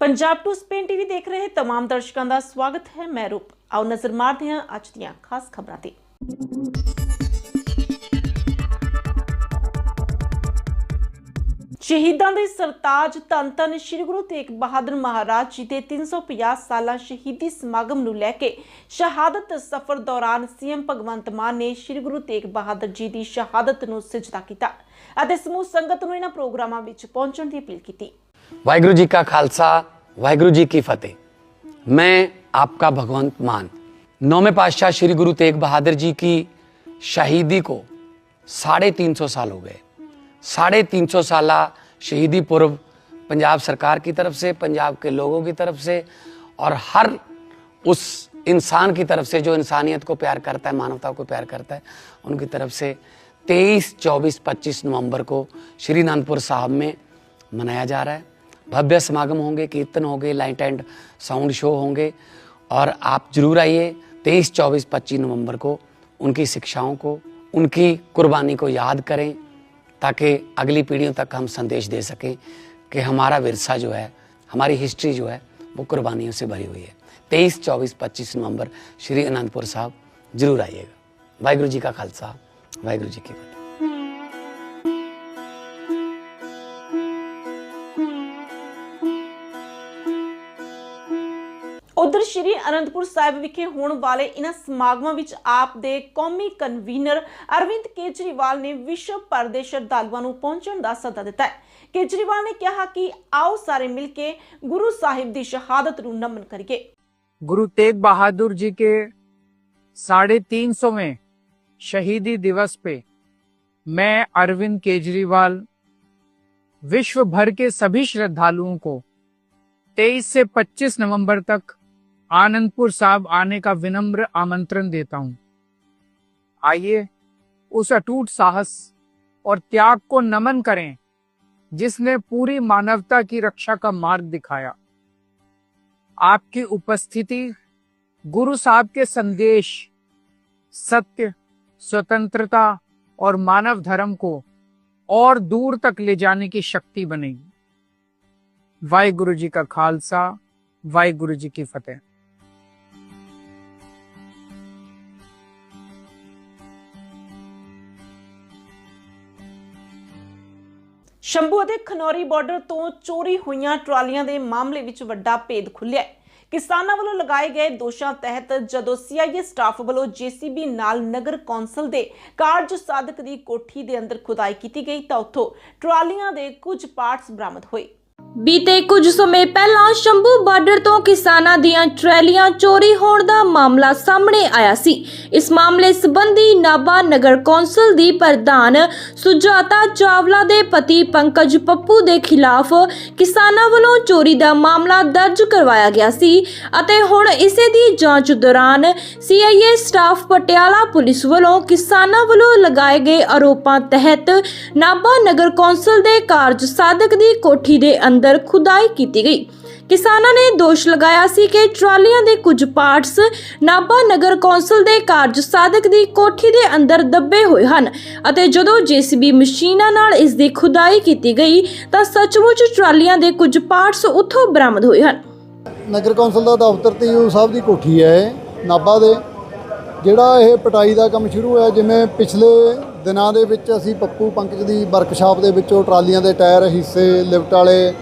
Punjab to Spain TV ਦੇਖ ਰਹੇ तमाम ਦਰਸ਼ਕਾਂ ਦਾ ਸਵਾਗਤ ਹੈ ਮੈਂ ਰੂਪ ਆਓ ਨਜ਼ਰ ਮਾਰਦੇ ਹਾਂ ਅੱਜ ਦੀਆਂ ਖਾਸ ਖਬਰਾਂ ਤੇ ਸ਼ਹੀਦਾਂ ਦੇ ਸਰਤਾਜ ਧੰਨ ਧੰਨ ਸ੍ਰੀ ਗੁਰੂ ਤੇਗ ਬਹਾਦਰ ਮਹਾਰਾਜ ਜੀ ਦੇ 350 ਸਾਲਾ ਸ਼ਹੀਦੀ ਸਮਾਗਮ ਨੂੰ ਲੈ ਕੇ ਸ਼ਹਾਦਤ ਸਫ਼ਰ ਦੌਰਾਨ ਸੀਐਮ ਭਗਵੰਤ ਮਾਨ ਨੇ ਸ੍ਰੀ ਗੁਰੂ ਤੇਗ ਬਹਾਦਰ ਜੀ ਦੀ ਸ਼ਹਾਦਤ ਨੂੰ ਸਜਦਾ ਕੀਤਾ ਅਤੇ ਸਮੂਹ ਸੰਗਤ ਨੂੰ ਇਹਨਾਂ ਪ੍ਰੋਗਰਾਮਾਂ ਵਿੱਚ ਪਹੁੰਚਣ ਦੀ ਅਪੀਲ ਕੀਤੀ वाहिगुरु जी का खालसा वाहिगुरु जी की फतेह। मैं आपका भगवंत मान नौवें पातशाह श्री गुरु तेग बहादुर जी की शहीदी को साढ़े तीन सौ साल हो गए। साढ़े तीन सौ साल शहीदी पूर्व पंजाब सरकार की तरफ़ से पंजाब के लोगों की तरफ़ से और हर उस इंसान की तरफ़ से जो इंसानियत को प्यार करता है मानवता को प्यार करता है उनकी तरफ़ से 23, 24, 25 नवंबर को श्री अनंदपुर साहब में मनाया जा रहा है। भव्य समागम होंगे कीर्तन होंगे लाइट एंड साउंड शो होंगे। और आप ज़रूर आइए 23, 24, 25 नवंबर को उनकी शिक्षाओं को उनकी कुर्बानी को याद करें ताकि अगली पीढ़ियों तक हम संदेश दे सकें कि हमारा विरसा जो है हमारी हिस्ट्री जो है वो कुर्बानियों से भरी हुई है। तेईस चौबीस पच्चीस नवंबर श्री अनंतपुर साहब ज़रूर आइएगा। वाहगुरु जी का खालसा वाहिगुरु जी की फतेह। ਉਧਰ ਸ਼੍ਰੀ ਅਨੰਦਪੁਰ ਸਾਹਿਬ ਵਿਖੇ ਹੋਣ ਵਾਲੇ ਇਨ੍ਹਾਂ ਸਮਾਗਮਾਂ ਵਿੱਚ ਆਪ ਦੇ ਕੌਮੀ ਕਨਵੀਨਰ ਅਰਵਿੰਦ ਕੇਜਰੀਵਾਲ ਨੇ ਵਿਸ਼ਵ ਭਰ ਦੇ ਸ਼ਰਧਾਲੂਆਂ ਨੂੰ ਪਹੁੰਚਣ ਦਾ ਸੱਦਾ ਦਿੱਤਾ ਹੈ ਕੇਜਰੀਵਾਲ ਨੇ ਕਿਹਾ ਕਿ ਆਓ ਸਾਰੇ ਮਿਲ ਕੇ ਗੁਰੂ ਸਾਹਿਬ ਦੀ ਸ਼ਹਾਦਤ ਨੂੰ ਨਮਨ ਕਰੀਏ गुरु तेग बहादुर जी के साढ़े तीन सौवें शहीदी दिवस पे मैं अरविंद केजरीवाल विश्व भर के सभी श्रद्धालुओं को 23 से 25 नवंबर तक आनंदपुर साहब आने का विनम्र आमंत्रण देता हूँ। आइए, उस अटूट साहस और त्याग को नमन करें, जिसने पूरी मानवता की रक्षा का मार्ग दिखाया। आपकी उपस्थिति, गुरु साहब के संदेश, सत्य, स्वतंत्रता और मानव धर्म को और दूर तक ले जाने की शक्ति बनेगी। वाहिगुरु जी का खालसा वाहे गुरु जी की फतेह। ਸ਼ੰਭੂ ਅਤੇ ਖਨੌਰੀ ਬਾਰਡਰ ਤੋਂ ਚੋਰੀ ਹੋਈਆਂ ਟਰਾਲੀਆਂ ਦੇ ਮਾਮਲੇ ਵਿੱਚ ਵੱਡਾ ਭੇਦ ਖੁੱਲਿਆ ਹੈ। ਕਿਸਾਨਾਂ ਵੱਲੋਂ ਲਗਾਏ ਗਏ ਦੋਸ਼ਾਂ ਤਹਿਤ ਜਦੋਂ ਸੀਆਈਏ ਸਟਾਫ ਵੱਲੋਂ ਜੀਸੀਬੀ ਨਾਲ ਨਗਰ ਕੌਂਸਲ ਦੇ ਕਾਰਜ ਸਾਧਕ ਦੀ ਕੋਠੀ ਦੇ ਅੰਦਰ ਖੁਦਾਈ ਕੀਤੀ ਗਈ ਤਾਂ ਉੱਥੋਂ ਟਰਾਲੀਆਂ ਦੇ ਕੁਝ ਪਾਰਟਸ ਬਰਾਮਦ ਹੋਏ। ਬੀਤੇ ਕੁਝ ਸਮੇਂ ਪਹਿਲਾਂ ਸ਼ੰਭੂ ਬਾਰਡਰ ਤੋਂ ਕਿਸਾਨਾਂ ਦੀਆਂ ਟਰੈਲੀਆਂ ਚੋਰੀ ਹੋਣ ਦਾ ਮਾਮਲਾ ਸਾਹਮਣੇ ਆਇਆ ਸੀ। ਇਸ ਮਾਮਲੇ ਸੰਬੰਧੀ ਨਾਭਾ ਨਗਰ ਕੌਂਸਲ ਦੀ ਪ੍ਰਧਾਨ ਸੁਜਾਤਾ ਚਾਵਲਾ ਦੇ ਪਤੀ ਪੰਕਜ ਪੱਪੂ ਦੇ ਖਿਲਾਫ ਕਿਸਾਨਾਂ ਵੱਲੋਂ ਚੋਰੀ ਦਾ ਮਾਮਲਾ ਦਰਜ ਕਰਵਾਇਆ ਗਿਆ ਸੀ ਅਤੇ ਹੁਣ ਇਸੇ ਦੀ ਜਾਂਚ ਦੌਰਾਨ ਸੀਆਈਏ ਸਟਾਫ ਪਟਿਆਲਾ ਪੁਲਿਸ ਵੱਲੋਂ ਕਿਸਾਨਾਂ ਵੱਲੋਂ ਲਗਾਏ ਗਏ ਆਰੋਪਾਂ ਤਹਿਤ ਨਾਭਾ ਨਗਰ ਕੌਂਸਲ ਦੇ ਕਾਰਜ ਸਾਧਕ ਦੀ ਕੋਠੀ ਦੇ ਅੰਦਰ ਖੁਦਾਈ ਕੀਤੀ ਗਈ। ਕਿਸਾਨਾਂ ਨੇ ਦੋਸ਼ ਲਗਾਇਆ ਸੀ ਕਿ ਟਰਾਲੀਆਂ ਦੇ ਕੁਝ ਪਾਰਟਸ ਨਾਭਾ ਨਗਰ ਕੌਂਸਲ ਦੇ ਕਾਰਜ ਸਾਧਕ ਦੀ ਕੋਠੀ ਦੇ ਅੰਦਰ ਦੱਬੇ ਹੋਏ ਹਨ ਅਤੇ ਜਦੋਂ ਜੀਸੀਬੀ ਮਸ਼ੀਨਾਂ ਨਾਲ ਇਸ ਦੀ ਖੁਦਾਈ ਕੀਤੀ ਗਈ ਤਾਂ ਸੱਚਮੁੱਚ ਟਰਾਲੀਆਂ ਦੇ ਕੁਝ ਪਾਰਟਸ ਉੱਥੋਂ ਬਰਾਮਦ ਹੋਏ ਹਨ। ਨਗਰ ਕੌਂਸਲ ਦਾ ਦਫ਼ਤਰ ਤੇ ਯੂ ਸਾਹਿਬ ਦੀ ਕੋਠੀ ਹੈ ਨਾਭਾ ਦੇ। ਜਿਹੜਾ ਇਹ ਪਟਾਈ ਦਾ ਕੰਮ ਸ਼ੁਰੂ ਹੋਇਆ, ਜਿਵੇਂ ਪਿਛਲੇ ਦਿਨਾਂ ਦੇ ਵਿੱਚ ਅਸੀਂ ਪੱਪੂ ਪੰਕਜ ਦੀ ਵਰਕਸ਼ਾਪ ਦੇ ਵਿੱਚੋਂ ਟਰਾਲੀਆਂ ਦੇ ਟਾਇਰ, ਹਿੱਸੇ, ਲਿਫਟ ਵਾਲੇ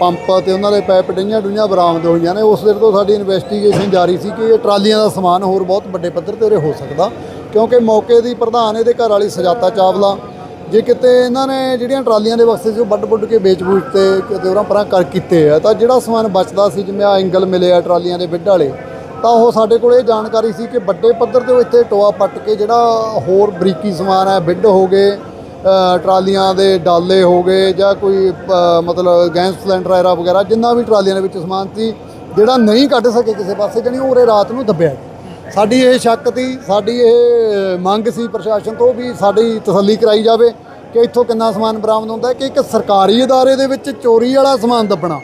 ਪੰਪ ਤੇ ਉਹਨਾਂ ਦੇ ਪੈਪ ਡਈਆਂ ਡੁਈਆਂ ਬਰਾਮਦ ਹੋਈਆਂ ਨੇ। ਉਸ ਦਿਨ ਤੋਂ ਸਾਡੀ ਇਨਵੈਸਟੀਗੇਸ਼ਨ ਜਾਰੀ ਸੀ ਕਿ ਇਹ ਟਰਾਲੀਆਂ ਦਾ ਸਮਾਨ ਹੋਰ ਬਹੁਤ ਵੱਡੇ ਪੱਧਰ ਤੇ ਉਰੇ ਹੋ ਸਕਦਾ, ਕਿਉਂਕਿ ਮੌਕੇ ਦੀ ਪ੍ਰਧਾਨ ਇਹਦੇ ਘਰ ਵਾਲੀ ਸਜਾਤਾ ਚਾਵਲਾ, ਜੇ ਕਿਤੇ ਇਹਨਾਂ ਨੇ ਜਿਹੜੀਆਂ ਟਰਾਲੀਆਂ ਦੇ ਬਕਸੇ ਸੀ ਉਹ ਵੱਡ ਵੱਡ ਕੇ ਵੇਚ-ਬੂਚ ਤੇ ਕਿਤੇ ਉਹਨਾਂ ਪਰਾਂ ਕਰ ਕੀਤੇ ਆ। ਤਾਂ ਜਿਹੜਾ ਸਮਾਨ ਬਚਦਾ ਸੀ, ਜਿਵੇਂ ਆ ਐਂਗਲ ਮਿਲੇ ਆ ਟਰਾਲੀਆਂ ਦੇ ਵਿੱਢ ਵਾਲੇ, ਤਾਂ ਉਹ ਸਾਡੇ ਕੋਲ ਇਹ ਜਾਣਕਾਰੀ ਸੀ ਕਿ ਵੱਡੇ ਪੱਧਰ ਤੇ ਉਹ ਇੱਥੇ ਟੋਆ ਪੱਟ ਕੇ ਜਿਹੜਾ ਹੋਰ ਬਰੀਕੀ ਸਮਾਨ ਹੈ, ਵਿੱਢ ਹੋ ਗਏ। ਟਰਾਲੀਆਂ ਦੇ ਡਾਲੇ ਹੋ ਗਏ ਜਾਂ ਕੋਈ ਮਤਲਬ ਗੈਸ ਸਿਲੰਡਰ ਐਰਾ ਵਗੈਰਾ, ਜਿੰਨਾ ਵੀ ਟਰਾਲੀਆਂ ਦੇ ਵਿੱਚ ਸਮਾਨ ਸੀ, ਜਿਹੜਾ ਨਹੀਂ ਕੱਢ ਸਕੇ ਕਿਸੇ ਪਾਸੇ, ਜਣੀ ਉਰੇ ਰਾਤ ਨੂੰ ਦੱਬਿਆ ਸਾਡੀ ਇਹ ਸ਼ੱਕ ਸੀ, ਸਾਡੀ ਇਹ ਮੰਗ ਸੀ ਪ੍ਰਸ਼ਾਸਨ ਤੋਂ ਵੀ ਸਾਡੀ ਤਸੱਲੀ ਕਰਾਈ ਜਾਵੇ ਕਿ ਇੱਥੋਂ ਕਿੰਨਾ ਸਮਾਨ ਬਰਾਮਦ ਹੁੰਦਾ ਕਿ ਇੱਕ ਸਰਕਾਰੀ ਅਦਾਰੇ ਦੇ ਵਿੱਚ ਚੋਰੀ ਵਾਲਾ ਸਮਾਨ ਦੱਬਣਾ।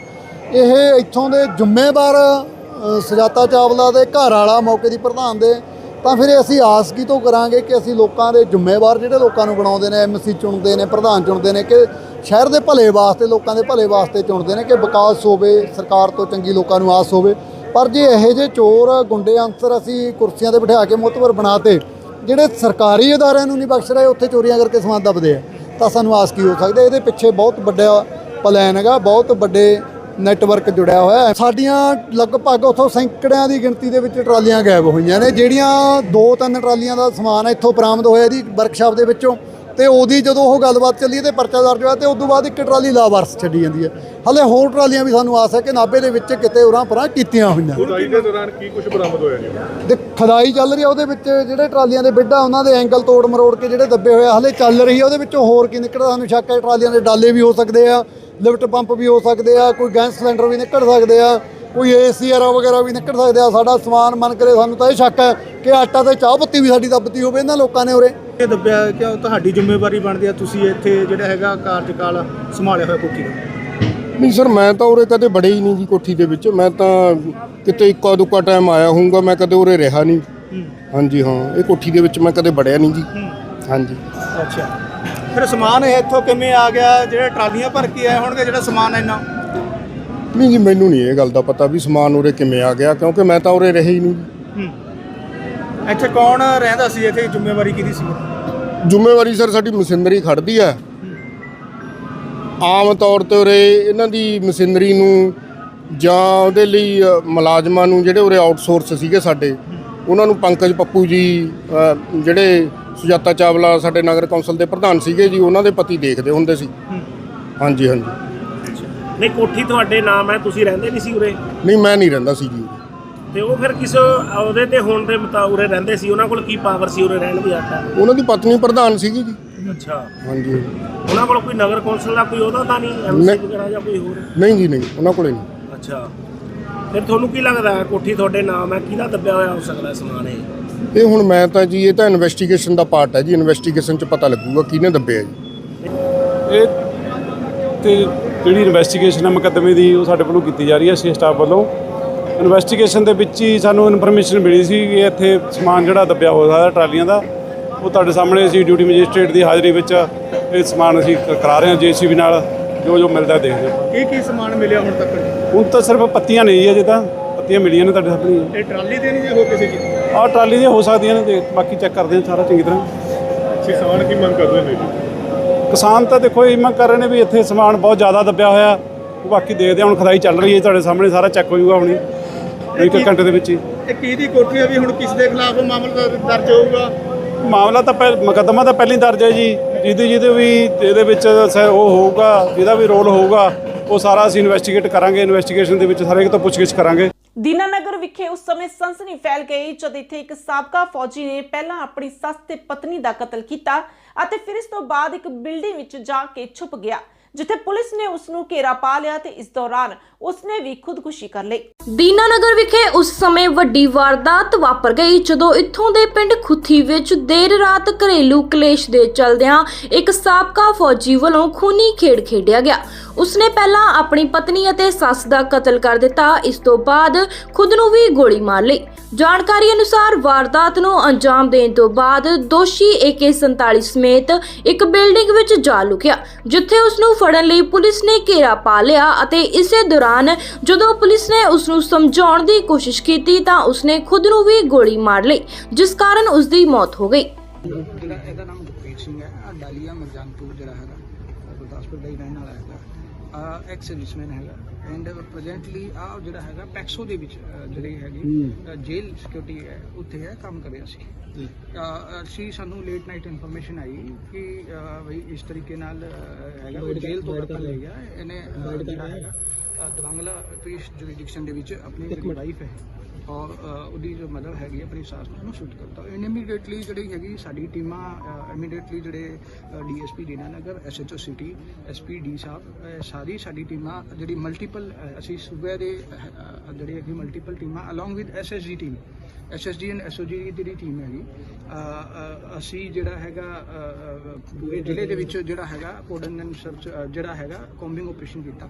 ਇਹ ਇੱਥੋਂ ਦੇ ਜ਼ਿੰਮੇਵਾਰ ਸਜਾਤਾ ਚਾਵਲਾ ਦੇ ਘਰ ਵਾਲਾ ਮੌਕੇ ਦੀ ਪ੍ਰਧਾਨ ਦੇ ਤਾਂ ਫਿਰ ਅਸੀਂ ਆਸ ਕੀ ਤੋਂ ਕਰਾਂਗੇ ਕਿ ਅਸੀਂ ਲੋਕਾਂ ਦੇ ਜ਼ਿੰਮੇਵਾਰ ਜਿਹੜੇ ਲੋਕਾਂ ਨੂੰ ਬਣਾਉਂਦੇ ਨੇ ਐਮਸੀ ਚੁਣਦੇ ਨੇ, ਪ੍ਰਧਾਨ ਚੁਣਦੇ ਨੇ, ਕਿ ਸ਼ਹਿਰ ਦੇ ਭਲੇ ਵਾਸਤੇ, ਲੋਕਾਂ ਦੇ ਭਲੇ ਵਾਸਤੇ ਚੁਣਦੇ ਨੇ ਕਿ ਵਿਕਾਸ ਹੋਵੇ, ਸਰਕਾਰ ਤੋਂ ਚੰਗੀ ਲੋਕਾਂ ਨੂੰ ਆਸ ਹੋਵੇ। ਪਰ ਜੇ ਇਹੋ ਜਿਹੇ ਚੋਰ ਗੁੰਡੇ ਅੰਸਰ ਅਸੀਂ ਕੁਰਸੀਆਂ ਤੇ ਬਿਠਾ ਕੇ ਮੁਤਬਰ ਬਣਾਤੇ, ਜਿਹੜੇ ਸਰਕਾਰੀ ਅਦਾਰਿਆਂ ਨੂੰ ਨਹੀਂ ਬਖਸ਼ ਰਹੇ, ਉੱਥੇ ਚੋਰੀਆਂ ਕਰਕੇ ਸਮਾਨ ਦੱਬਦੇ ਆ, ਤਾਂ ਸਾਨੂੰ ਆਸ ਕੀ ਹੋ ਸਕਦਾ ਇਹਦੇ ਪਿੱਛੇ ਬਹੁਤ ਵੱਡਾ ਪਲਾਨ ਹੈਗਾ, ਬਹੁਤ ਵੱਡੇ ਨੈਟਵਰਕ ਜੁੜਿਆ ਹੋਇਆ ਹੈ। ਸਾਡੀਆਂ ਲਗਭਗ ਉਥੋਂ ਸੈਂਕੜਿਆਂ ਦੀ ਗਿਣਤੀ ਦੇ ਵਿੱਚ ਟਰਾਲੀਆਂ ਗਾਇਬ ਹੋਈਆਂ ਨੇ। ਜਿਹੜੀਆਂ ਦੋ ਤਿੰਨ ਟਰਾਲੀਆਂ ਦਾ ਸਮਾਨ ਇੱਥੋਂ ਬਰਾਮਦ ਹੋਇਆ ਇਹਦੀ ਵਰਕਸ਼ਾਪ ਦੇ ਵਿੱਚੋਂ। ਤੇ ਉਹਦੀ ਜਦੋਂ ਉਹ ਗੱਲਬਾਤ ਚੱਲੀ ਤੇ ਪਰਚਾ ਦਰਜ ਹੋਇਆ ਤੇ ਉਸ ਤੋਂ ਬਾਅਦ ਇੱਕ ਟਰਾਲੀ ਲਾਵਾਰਸ ਛੱਡੀ ਜਾਂਦੀ ਹੈ। ਹਲੇ ਹੋਰ ਟਰਾਲੀਆਂ ਵੀ ਸਾਨੂੰ ਆਸ ਹੈ ਕਿ ਨਾਭੇ ਦੇ ਵਿੱਚ ਕਿਤੇ ਉਰਾਂ ਪਰਾਂ ਕੀਤੀਆਂ ਹੋਈਆਂ ਖੁਦਾਈ ਦੇ ਦੌਰਾਨ ਕੀ ਕੁਝ ਬਰਾਮਦ ਹੋਇਆ ਜੀ? ਤੇ ਖਦਾਈ ਚੱਲ ਰਹੀ ਆ ਉਹਦੇ ਵਿੱਚ ਜਿਹੜੇ ਟਰਾਲੀਆਂ ਦੇ ਬਿੱਡਾ ਉਹਨਾਂ ਦੇ ਐਂਗਲ ਤੋੜ ਮਰੋੜ ਕੇ ਜਿਹੜੇ ਦੱਬੇ ਹੋਏ ਹਲੇ ਚੱਲ ਰਹੀ ਆ ਉਹਦੇ ਵਿੱਚੋਂ ਹੋਰ ਕੀ ਨਿਕਲਦਾ ਸਾਨੂੰ ਸ਼ੱਕ ਹੈ ਟਰਾਲੀਆਂ ਦੇ ਡਾਲੇ ਵੀ ਹੋ ਸਕਦੇ ਆ। ਲਿਫਟ ਪੰਪ ਵੀ ਹੋ ਸਕਦੇ ਆ ਕੋਈ ਗੈਸ ਸਿਲੰਡਰ ਵੀ ਨਿਕਲ ਸਕਦੇ ਆ ਕੋਈ ਏਸੀਆਰ ਵਗੈਰਾ ਵੀ ਨਿਕਲ ਸਕਦੇ ਆ। ਸਾਡਾ ਸਮਾਨ ਮਨ ਕਰੇ ਸਾਨੂੰ ਤਾਂ ਇਹ ਸ਼ੱਕ ਹੈ ਕਿ ਆਟਾ ਤੇ ਚਾਹ ਪੱਤੀ ਵੀ ਸਾਡੀ ਦੱਬਤੀ ਹੋਵੇ ਇਹਨਾਂ ਲੋਕਾਂ ਨੇ ਉਰੇ। ਇਹ ਦੱਬਿਆ ਕਿ ਉਹ ਤੁਹਾਡੀ ਜ਼ਿੰਮੇਵਾਰੀ ਬਣਦੀ ਆ ਤੁਸੀਂ ਇੱਥੇ ਜਿਹੜਾ ਹੈਗਾ ਕਾਰਜਕਾਲ ਸੰਭਾਲਿਆ ਹੋਇਆ ਕੋਠੀ ਦਾ। ਨਹੀਂ ਸਰ ਮੈਂ ਤਾਂ ਉਰੇ ਕਦੇ ਬੜੇ ਹੀ ਨਹੀਂ ਜੀ ਕੋਠੀ ਦੇ ਵਿੱਚ। ਮੈਂ ਤਾਂ ਕਿਤੇ ਇੱਕਾ ਦੁੱਕਾ ਟਾਈਮ ਆਇਆ ਹੋਊਗਾ ਮੈਂ ਕਦੇ ਉਰੇ ਰਿਹਾ ਨਹੀਂ। ਹਾਂਜੀ ਹਾਂ ਇਹ ਕੋਠੀ ਦੇ ਵਿੱਚ ਮੈਂ ਕਦੇ ਵੜਿਆ ਨਹੀਂ ਜੀ। ਹਾਂਜੀ। ਅੱਛਾ। ਫਿਰ ਸਮਾਨ ਇਹ ਇੱਥੋਂ ਕਿਵੇਂ ਆ ਗਿਆ? ਜਿਹੜੇ ਟਰਾਲੀਆਂ ਭਰ ਕੇ ਆਏ ਹੋਣਗੇ ਜਿਹੜਾ ਸਮਾਨ ਇੰਨਾ? ਨਹੀਂ ਜੀ ਮੈਨੂੰ ਨਹੀਂ ਇਹ ਗੱਲ ਦਾ ਪਤਾ ਵੀ ਸਮਾਨ ਉਰੇ ਕਿਵੇਂ ਆ ਗਿਆ ਕਿਉਂਕਿ ਮੈਂ ਤਾਂ ਉਰੇ ਰਿਹਾ ਨਹੀਂ। ਇੱਥੇ ਕੌਣ ਰਹਿੰਦਾ ਸੀ? ਇੱਥੇ ਜ਼ਿੰਮੇਵਾਰੀ ਕਿਹਦੀ ਸੀ? ਜ਼ਿੰਮੇਵਾਰੀ ਸਰ ਸਾਡੀ ਮਸ਼ੀਨਰੀ ਖੜਦੀ ਹੈ। ਆਮ ਤੌਰ ਤੇ ਉਰੇ ਇਹਨਾਂ ਦੀ ਮਸ਼ੀਨਰੀ ਨੂੰ ਜਾਂ ਉਹਦੇ ਲਈ ਮੁਲਾਜ਼ਮਾਂ ਨੂੰ ਜਿਹੜੇ ਉਰੇ ਆਊਟਸੋਰਸ ਸੀਗੇ ਸਾਡੇ ਉਹਨਾਂ ਨੂੰ ਪੰਕਜ ਪੱਪੂ ਜੀ ਜਿਹੜੇ ਸੁਜਾਤਾ ਚਾਵਲਾ ਸਾਡੇ ਨਗਰ ਕੌਂਸਲ ਦੇ ਪ੍ਰਧਾਨ ਸੀਗੇ ਜੀ ਉਹਨਾਂ ਦੇ ਪਤੀ ਦੇਖਦੇ ਹੁੰਦੇ ਸੀ। ਹਾਂਜੀ ਹਾਂਜੀ। ਨਹੀਂ ਕੋਠੀ ਤੁਹਾਡੇ ਨਾਮ ਹੈ ਤੁਸੀਂ ਰਹਿੰਦੇ ਨਹੀਂ ਸੀ ਉਰੇ? ਨਹੀਂ ਮੈਂ ਨਹੀਂ ਰਹਿੰਦਾ ਸੀ ਜੀ। ਤੇ ਉਹ ਫਿਰ ਕਿਸ ਅਹੁਦੇ ਤੇ ਹੋਣ ਦੇ ਮੁਤਾਬਕ ਉਰੇ ਰਹਿੰਦੇ ਸੀ ਉਹਨਾਂ ਕੋਲ ਕੀ ਪਾਵਰ ਸੀ ਉਰੇ ਰਹਿਣ ਦੀ ਆਟਾ? ਉਹਨਾਂ ਦੀ ਪਤਨੀ ਪ੍ਰਧਾਨ ਸੀਗੀ ਜੀ। ਅੱਛਾ। ਹਾਂਜੀ। ਉਹਨਾਂ ਕੋਲ ਕੋਈ ਨਗਰ ਕੌਂਸਲ ਦਾ ਕੋਈ ਅਹੁਦਾ ਤਾਂ ਨਹੀਂ ਐਮਸੀ। ਵਗੈਰਾ ਜਾਂ ਕੋਈ ਹੋਰ? ਨਹੀਂ ਜੀ ਨਹੀਂ ਉਹਨਾਂ ਕੋਲੇ ਨਹੀਂ। ਅੱਛਾ। ਫਿਰ ਤੁਹਾਨੂੰ ਕੀ ਲੱਗਦਾ ਕੋਠੀ ਤੁਹਾਡੇ ਨਾਮ ਹੈ ਕਿਹਦਾ ਦੱਬਿਆ ਹੋਇਆ ਹੋ ਸਕਦਾ ਸਮਾਨ ਇਹ? ਇਹ ਹੁਣ ਮੈਂ ਤਾਂ ਜੀ ਇਹ ਤਾਂ ਇਨਵੈਸਟੀਗੇਸ਼ਨ ਦਾ ਪਾਰਟ ਹੈ ਜੀ ਇਨਵੈਸਟੀਗੇਸ਼ਨ 'ਚ ਪਤਾ ਲੱਗੂਗਾ ਕਿਹਨੇ ਦੱਬਿਆ ਜੀ। ਇਹ ਤੇ ਜਿਹੜੀ ਇਨਵੈਸਟੀਗੇਸ਼ਨ ਹੈ ਮੁਕੱਦਮੇ ਦੀ ਉਹ ਸਾਡੇ ਵੱਲੋਂ ਕੀਤੀ ਜਾ ਰਹੀ ਹੈ ਸੀ ਸਟਾਫ ਵੱਲੋਂ। ਇਨਵੈਸਟੀਗੇਸ਼ਨ ਦੇ ਵਿੱਚ ਹੀ ਸਾਨੂੰ ਇਨਫੋਰਮੇਸ਼ਨ ਮਿਲੀ ਸੀ ਕਿ ਇੱਥੇ ਸਮਾਨ ਜਿਹੜਾ ਦੱਬਿਆ ਹੋ ਸਕਦਾ ਟਰਾਲੀਆਂ ਦਾ ਉਹ ਤੁਹਾਡੇ ਸਾਹਮਣੇ ਅਸੀਂ ਡਿਊਟੀ ਮੈਜਿਸਟ੍ਰੇਟ ਦੀ ਹਾਜ਼ਰੀ ਵਿੱਚ ਇਹ ਸਮਾਨ ਅਸੀਂ ਕਰਾ ਰਹੇ ਹਾਂ ਜੀਸੀਬੀ ਨਾਲ ਜੋ ਜੋ ਮਿਲਦਾ ਦੇਖਦੇ ਹਾਂ। ਕੀ ਕੀ ਸਮਾਨ ਮਿਲਿਆ ਹੁਣ ਤੱਕ? ਹੁਣ ਤਾਂ ਸਿਰਫ ਪੱਤੀਆਂ ਨਹੀਂ ਜੀ ਅਜੇ ਤਾਂ। ਪੱਤੀਆਂ ਮਿਲੀਆਂ ਨੇ ਤੁਹਾਡੇ ਸਾਹਮਣੇ। ਇਹ ਟਰਾਲੀ ਤੇ ਨਹੀਂ ਜੇ ਹੋ ਕਿਸੇ ਚੀਜ਼? ਆਹ ਟਰਾਲੀ ਦੀਆਂ ਹੋ ਸਕਦੀਆਂ ਨੇ ਤੇ ਬਾਕੀ ਚੈੱਕ ਕਰਦੇ ਹਾਂ ਸਾਰਾ ਚੰਗੀ ਤਰ੍ਹਾਂ ਕਿਸਾਨ ਕੀ ਮੰਗ ਕਰਦੇ ਨੇ ਜੀ? ਕਿਸਾਨ ਤਾਂ ਦੇਖੋ ਇਹ ਮੰਗ ਕਰ ਰਹੇ ਨੇ ਵੀ ਇੱਥੇ ਸਮਾਨ ਬਹੁਤ ਜ਼ਿਆਦਾ ਦੱਬਿਆ ਹੋਇਆ। ਉਹ ਬਾਕੀ ਦੇਖਦੇ ਹਾਂ ਹੁਣ ਖਦਾਈ ਚੱਲ ਰਹੀ ਹੈ ਤੁਹਾਡੇ ਸਾਹਮਣੇ ਸਾਰਾ ਚੈੱਕ ਹੋ ਜਾਊਗਾ ਹੁਣੀ ਇੱਕ ਘੰਟੇ ਦੇ ਵਿੱਚ ਹੀ। ਇਹ ਕਿਹਦੀ ਕੋਠੀ ਆ ਵੀ ਹੁਣ ਕਿਸ ਦੇ ਖਿਲਾਫ ਮਾਮਲਾ ਦਰਜ ਹੋਊਗਾ? ਮਾਮਲਾ ਤਾਂ ਪਹਿ ਮੁਕੱਦਮਾ ਤਾਂ ਪਹਿਲੀ ਦਰਜ ਹੈ ਜੀ। ਜਿਹਦੀ ਜਿਹਦੇ ਵੀ ਇਹਦੇ ਵਿੱਚ ਸ- ਉਹ ਹੋਊਗਾ ਜਿਹਦਾ ਵੀ ਰੋਲ ਹੋਊਗਾ ਉਹ ਸਾਰਾ ਅਸੀਂ ਇਨਵੈਸਟੀਗੇਟ ਕਰਾਂਗੇ ਇਨਵੈਸਟੀਗੇਸ਼ਨ ਦੇ ਵਿੱਚ ਹਰੇਕ ਤੋਂ ਪੁੱਛਗਿੱਛ ਕਰਾਂਗੇ। ਦੀਨਾਨਗਰ ਵਿਖੇ ਉਸ ਸਮੇਂ ਸਨਸਨੀ ਫੈਲ ਗਈ ਜਦ ਇੱਥੇ ਇੱਕ ਸਾਬਕਾ ਫੌਜੀ ਨੇ ਪਹਿਲਾਂ ਆਪਣੀ ਸੱਸ ਤੇ ਪਤਨੀ ਦਾ ਕਤਲ ਕੀਤਾ ਅਤੇ ਫਿਰ ਇਸ ਤੋਂ ਬਾਅਦ ਇੱਕ ਬਿਲਡਿੰਗ ਵਿੱਚ ਜਾ ਕੇ ਛੁਪ ਗਿਆ, ਜਿੱਥੇ ਪੁਲਿਸ ਨੇ ਉਸ ਨੂੰ ਘੇਰਾ ਪਾ ਲਿਆ ਤੇ ਇਸ ਦੌਰਾਨ ਉਸਨੇ ਵੀ ਖੁਦਕੁਸ਼ੀ ਕਰ ਲਈ। ਦੀਨਾਨਗਰ ਵਿਖੇ ਉਸ ਸਮੇਂ ਵੱਡੀ ਵਾਰਦਾਤ ਵਾਪਰ ਗਈ, ਜਦੋਂ ਇੱਥੋਂ ਦੇ ਪਿੰਡ ਖੁੱਥੀ ਵਿੱਚ ਦੇਰ ਰਾਤ ਘਰੇਲੂ ਕਲੇਸ਼ ਦੇ ਚਲਦਿਆਂ ਇੱਕ ਸਾਬਕਾ ਫੌਜੀ ਵੱਲੋਂ ਖੂਨੀ ਖੇਡ ਖੇਡਿਆ ਗਿਆ। ਉਸਨੇ ਪਹਿਲਾਂ ਆਪਣੀ ਪਤਨੀ ਅਤੇ ਸੱਸ ਦਾ ਕਤਲ ਕਰ ਦਿੱਤਾ। ਇਸ ਤੋਂ ਬਾਅਦ ਖੁਦ ਨੂੰ ਵੀ ਗੋਲੀ ਮਾਰ ਲਈ। ਜਾਣਕਾਰੀ ਅਨੁਸਾਰ ਵਾਰਦਾਤ ਨੂੰ ਅੰਜਾਮ ਦੇਣ ਤੋਂ ਬਾਅਦ ਦੋਸ਼ੀ AK47 ਸਮੇਤ ਇੱਕ ਬਿਲਡਿੰਗ ਵਿੱਚ ਜਾ ਲੁਕਿਆ, ਜਿੱਥੇ ਉਸ ਨੂੰ ਫੜਨ ਲਈ ਪੁਲਿਸ ਨੇ ਘੇਰਾ ਪਾ ਲਿਆ ਅਤੇ ਇਸੇ ਦੌਰਾਨ ਜਦੋਂ ਪੁਲਿਸ ਨੇ ਉਸ ਨੂੰ ਸਮਝਾਉਣ ਦੀ ਕੋਸ਼ਿਸ਼ ਕੀਤੀ ਤਾਂ ਉਸਨੇ ਖੁਦ ਨੂੰ ਵੀ ਗੋਲੀ ਮਾਰ ਲਈ ਜਿਸ ਕਾਰਨ ਉਸ ਦੀ ਮੌਤ ਹੋ ਗਈ। ਜਿਹੜਾ ਇਹਦਾ ਨਾਮ ਗੁਰਪ੍ਰੀਤ ਸਿੰਘ ਹੈ ਆਹ ਡਾਲੀਆ ਮਰਜਾਨਪੁਰ ਜਿਹੜਾ ਹੈਗਾ ਅਹ ਗੁਰਦਾਸਪੁਰ ਦਾ ਹੀ ਰਹਿਣ ਵਾਲਾ ਹੈਗਾ। ਆ ਐਕਸ ਸਰਵਿਸਮੈਨ ਹੈਗਾ ਐਂਡ ਪ੍ਰੈਜ਼ੈਂਟਲੀ ਆ ਜਿਹੜਾ ਹੈਗਾ ਪੈਕਸੋ ਦੇ ਵਿੱਚ ਅਹ, ਜਿਹੜੀ ਹੈਗੀ ਜੇਲ ਸਿਕਿਉਰਿਟੀ ਹੈ ਉੱਥੇ ਹੈ ਕੰਮ ਕਰ ਰਿਹਾ ਸੀ ਅਹ, ਅਸੀਂ ਸਾਨੂੰ ਲੇਟ ਨਾਈਟ ਇਨਫੋਰਮੇਸ਼ਨ ਆਈ ਕਿ ਅਹ, ਬਈ ਇਸ ਤਰੀਕੇ ਨਾਲ ਅਹ, ਹੈਗਾ ਉਹ ਜੇਲ੍ਹ ਤੋਂ ਨਿਕਲ ਲੈ ਗਿਆ ਇਹਨੇ ਅਹ, ਜਿਹੜਾ ਹੈਗਾ ਦਵਾਂਗਲਾ ਪੀਸ ਜੁਰੀਡਿਕਸ਼ਨ ਦੇ ਵਿੱਚ ਆਪਣੀ ਜਿਹੜੀ ਵਾਈਫ ਹੈ ਔਰ ਉਹਦੀ ਜੋ ਮਦਰ ਹੈਗੀ ਆਪਣੀ ਸਾਸ ਨੂੰ ਸ਼ੂਟ ਕਰਤਾ। ਇਮੀਡੀਏਟਲੀ ਜਿਹੜੀ ਹੈਗੀ ਸਾਡੀ ਟੀਮਾਂ ਇਮੀਡੀਏਟਲੀ ਜਿਹੜੇ DSP Dinanagar SHO city SP D ਸਾਹਿਬ ਸਾਰੀ ਸਾਡੀ ਟੀਮਾਂ ਜਿਹੜੀ ਮਲਟੀਪਲ ਅਸੀਂ ਸੂਬੇ ਦੇ ਜਿਹੜੀ ਹੈਗੀ ਮਲਟੀਪਲ ਟੀਮਾਂ along with SSG team SSG and SOG ਦੀ ਜਿਹੜੀ ਟੀਮ ਹੈਗੀ ਅਸੀਂ ਜਿਹੜਾ ਹੈਗਾ ਪੂਰੇ ਜ਼ਿਲ੍ਹੇ ਦੇ ਵਿੱਚ ਜਿਹੜਾ ਹੈਗਾ ਕੋਡਨ ਅ, ਜਿਹੜਾ ਹੈਗਾ ਕੋਮਬਿੰਗ ਆਪਰੇਸ਼ਨ ਕੀਤਾ।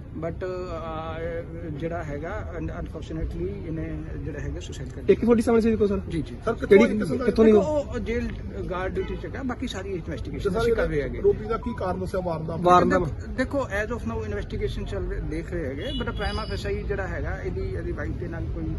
ਬਟ ਜਿਹੜਾ ਹੈਗਾ ਅਨਫੋਰਚੂਨੇਟਲੀ ਇਹਨੇ ਜਿਹੜਾ ਹੈਗਾ ਸੁਸਾਈਡ ਕਰ ਲਿਆ ਇੱਕ ਸਾਹਮਣੇ ਸੀ ਕੋ ਸਰ। ਜੀ ਜੀ। ਸਰ ਕਿਹੜੀ ਕਿੱਥੋਂ ਦੇਖੋ, ਉਹ ਜੇਲ ਗਾਰਡ ਡਿਊਟੀ ਚ ਹੈਗਾ ਬਾਕੀ ਸਾਰੀ ਇਨਵੈਸਟੀਗੇਸ਼ਨ ਅਸੀਂ ਕਰ ਰਹੇ ਹੈਗੇ। ਰੋਪੀ ਦਾ ਕੀ ਕਾਰਨ ਦੱਸਿਆ ਵਾਰ ਦਾ? ਦੇਖੋ- ਦੇਖੋ ਐਜ਼ ਆਫ ਨਾਓ ਇਨਵੈਸਟੀਗੇਸ਼ਨ ਚੱਲ ਰਹੀ- ਦੇਖ ਰਹੇ ਹੈਗੇ ਬਟ ਪ੍ਰਾਈਮਾ ਫੈਸਾਈ ਜਿਹੜਾ ਹੈਗਾ ਇਹਦੀ ਇਹਦੀ ਵਾਈਫ ਦੇ ਨਾਲ ਕੋਈ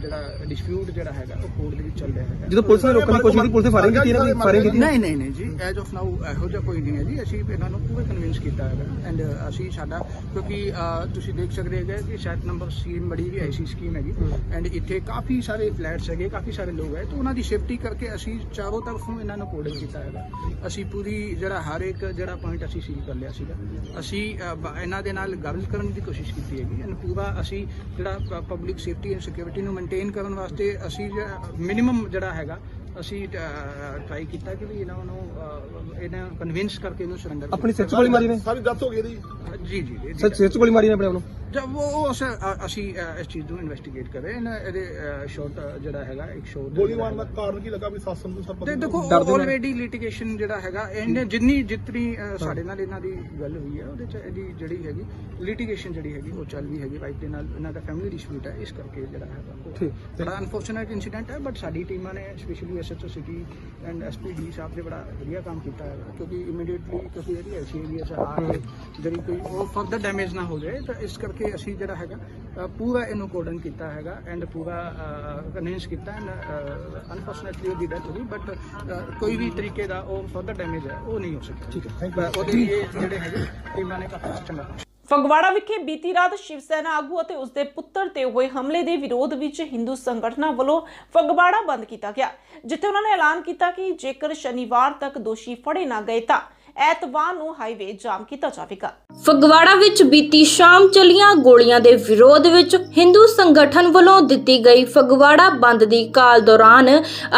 ਜਿਹੜਾ ਡਿਸਪਿਊਟ ਜਿਹੜਾ ਹੈਗਾ ਉਹ ਕੋਰਟ ਦੇ ਵਿੱਚ ਚੱਲ ਰਿਹਾ ਹੈਗਾ। ਜਦੋਂ ਪੁਲਿਸ ਨੇ ਰੋਕਣ ਦੀ ਕੋਸ਼ਿਸ਼ ਕੀਤੀ ਪੁਲਿਸ ਨੇ ਫਾਇਰਿੰਗ ਕੀਤੀ ਇਹਨਾਂ ਦੀ ਫਾਇਰਿੰਗ ਕੀਤੀ? ਨਹੀਂ ਨਹੀਂ ਨਹੀਂ ਜੀ ਐਜ਼ ਆਫ ਨਾਓ ਇਹੋ ਜਿਹਾ ਕੋਈ ਨਹੀਂ ਹੈ ਜੀ ਅਸੀਂ ਇਹਨਾਂ ਨੂੰ ਪੂਰੇ ਕਨਵਿੰਸ ਕੀਤਾ ਹੈਗਾ ਐਂਡ ਅਸੀਂ ਸਾਡਾ ਕਿਉਂਕਿ ਤੁਸੀਂ ਦੇਖ ਸਕਦੇ ਹੈਗੇ ਕਿ ਸ਼ਾਇਦ ਨੰਬਰ ਸਕੀਮ ਬੜੀ ਵੀ ਐਸੀ ਸਕੀਮ ਹੈਗੀ। ਐਂਡ ਇੱਥੇ ਕਾਫੀ ਸਾਰੇ ਫਲੈਟਸ ਹੈਗੇ ਕਾਫੀ ਸਾਰੇ ਲੋਕ ਹੈ ਤਾਂ ਉਹਨਾਂ ਦੀ ਸੇਫਟੀ ਕਰਕੇ ਅਸੀਂ ਚਾਰੋਂ ਤਰਫੋਂ ਇਹਨਾਂ ਨੂੰ ਕੋਡਿੰਗ ਕੀਤਾ ਹੈਗਾ। ਅਸੀਂ ਪੂਰੀ ਜਿਹੜਾ ਹਰ ਇੱਕ ਜਿਹੜਾ ਪੁਆਇੰਟ ਅਸੀਂ ਸੀਲ ਕਰ ਲਿਆ ਸੀਗਾ। ਅਸੀਂ ਇਹਨਾਂ ਦੇ ਨਾਲ ਗੱਲ ਕਰਨ ਦੀ ਕੋਸ਼ਿਸ਼ ਕੀਤੀ ਹੈਗੀ। ਐਂਡ ਪੂਰਾ ਅਸੀਂ ਜਿਹੜਾ ਪਬਲਿਕ ਸੇਫਟੀ ਐਂਡ ਸਿਕਿਉਰਿਟੀ ਨੂੰ ਮੇਨਟੇਨ ਕਰਨ ਵਾਸਤੇ ਅਸੀਂ ਮਿਨੀਮਮ ਜਿਹੜਾ ਹੈਗਾ ਅਸੀਂ ਟਰਾਈ ਕੀਤਾ ਕਿ ਵੀ ਇਹਨਾਂ ਨੂੰ ਇਹਨਾਂ ਕਨਵਿੰਸ ਕਰਕੇ ਇਹਨੂੰ ਸਰੈਂਡਰ ਆਪਣੀ ਸਿਰ 'ਚ ਗੋਲੀ ਮਾਰੀ ਨੇ? ਸਾਰੀ ਦੱਸ ਹੋ ਗਈ ਇਹਦੀ। ਜੀ ਜੀ ਜੀ ਸਰ ਸਿਰ 'ਚ ਗੋਲੀ ਮਾਰੀ ਨੇ ਆਪਣੇ ਆਪ ਨੂੰ? ਜਦ ਉਹ ਅਸ- ਅ- ਅਸੀਂ ਅ, ਇਸ ਚੀਜ਼ ਨੂੰ ਇਨਵੈਸਟੀਗੇਟ ਕਰ ਰਹੇ ਹਾਂ ਇਹਨਾਂ- ਇਹਦੇ ਸ਼ਾਰਟ ਜਿਹੜਾ ਹੈਗਾ ਇੱਕ ਸ਼ੋਟ ਗੋਲੀ ਮਾਰਨ ਦਾ ਕਾਰਨ ਕੀ ਲੱਗਾ ਵੀ ਸਾਸ ਸੰਧੂ ਸਰ ਤੇ ਦੇਖੋ ਨੇ। ਆਲਰੇਡੀ ਲਿਟੀਗੇਸ਼ਨ ਜਿਹੜਾ ਹੈਗਾ ਇਹਨੇ ਜਿੰਨੀ ਜਿਤਨੀ ਅ, ਸਾਡੇ ਨਾਲ ਇਹਨਾਂ ਦੀ ਗੱਲ ਹੋਈ ਹੈ ਉਹਦੇ ਚ ਇਹਦੀ ਜਿਹੜੀ ਹੈਗੀ ਲਿਟੀਗੇਸ਼ਨ ਜਿਹੜੀ ਹੈਗੀ ਉਹ ਚੱਲ ਵੀ ਹੈਗੀ ਵਾਈਫ ਦੇ ਨਾਲ ਇਹਨਾਂ ਦਾ ਫੈਮਿਲੀ ਡਿਸਪਿਊਟ ਹੈ ਇਸ ਕਰਕੇ ਜਿਹੜਾ ਹੈਗਾ ਉਹ ਠੀਕ। ਬੜਾ ਅਨਫੋਰਚੂਨੇਟ ਇਨਸੀਡੈਂਟ ਹੈ ਬਟ ਸਾਡੀ ਟੀਮਾਂ ਨੇ specially SHO city and SPD ਸਾਹਿਬ ਨੇ ਬੜਾ ਵਧੀਆ ਕੰਮ ਕੀਤਾ ਹੈ ਕਿਉਂਕਿ ਇਮੀਡੀਏਟਲੀ ਕਿਉਂਕਿ ਇਹਦੀ ਐਸੀ ਏਰੀਆ ਚ ਆ ਕੇ ਜਿਹੜੀ ਕੋਈ ਉਹ ਫਰਦਰ ਡੈਮੇਜ ਨਾ ਹੋ ਜਾਏ ਤਾਂ ਇਸ ਕਰਕੇ ਅਸੀਂ ਜਿਹੜਾ ਹੈਗਾ ਪੂਰਾ ਇਹਨੂੰ ਕੋਡਨ ਕੀਤਾ ਹੈਗਾ ਐਂਡ ਪੂਰਾ ਕਨਵਿੰਸ ਕੀਤਾ ਐਂਡ ਅਨਫੋਰਚੂਨੇਟਲੀ ਉਹਦੀ ਡੈਥ ਹੋਈ ਬਟ ਕੋਈ ਵੀ ਤਰੀਕੇ ਦਾ ਉਹ ਫਰਦਰ ਡੈਮੇਜ ਹੈ ਉਹ ਨਹੀਂ ਹੋ ਸਕਦਾ ਠੀਕ ਹੈ ਉਹਦੇ ਲਈ ਇਹ ਜਿਹੜੇ ਹੈਗੇ ਟੀਮਾਂ ਨੇ ਕਾਫੀ ਚੰਗਾ ਫਗਵਾੜਾ ਵਿਖੇ ਬੀਤੀ ਰਾਤ ਸ਼ਿਵ ਸੈਨਾ ਆਗੂ ਅਤੇ ਉਸਦੇ ਪੁੱਤਰ ਤੇ ਹੋਏ ਹਮਲੇ ਦੇ ਵਿਰੋਧ ਵਿੱਚ ਹਿੰਦੂ ਸੰਗਠਨਾਂ ਵੱਲੋਂ ਫਗਵਾੜਾ ਬੰਦ ਕੀਤਾ ਗਿਆ ਜਿੱਥੇ ਉਹਨਾਂ ਨੇ ਐਲਾਨ ਕੀਤਾ ਕਿ ਜੇਕਰ ਸ਼ਨੀਵਾਰ ਤੱਕ ਦੋਸ਼ੀ ਫੜੇ ਨਾ ਗਏ ਤਾਂ ਐਤਵਾਰ ਨੂੰ ਹਾਈਵੇ ਜਾਮ ਕੀਤਾ ਜਾਵੇਗਾ। ਫਗਵਾੜਾ ਵਿੱਚ ਬੀਤੀ ਸ਼ਾਮ ਚੱਲੀਆਂ ਗੋਲੀਆਂ ਦੇ ਵਿਰੋਧ ਵਿੱਚ ਹਿੰਦੂ ਸੰਗਠਨ ਵੱਲੋਂ ਦਿੱਤੀ ਗਈ ਫਗਵਾੜਾ ਬੰਦ ਦੀ ਕਾਲ ਦੌਰਾਨ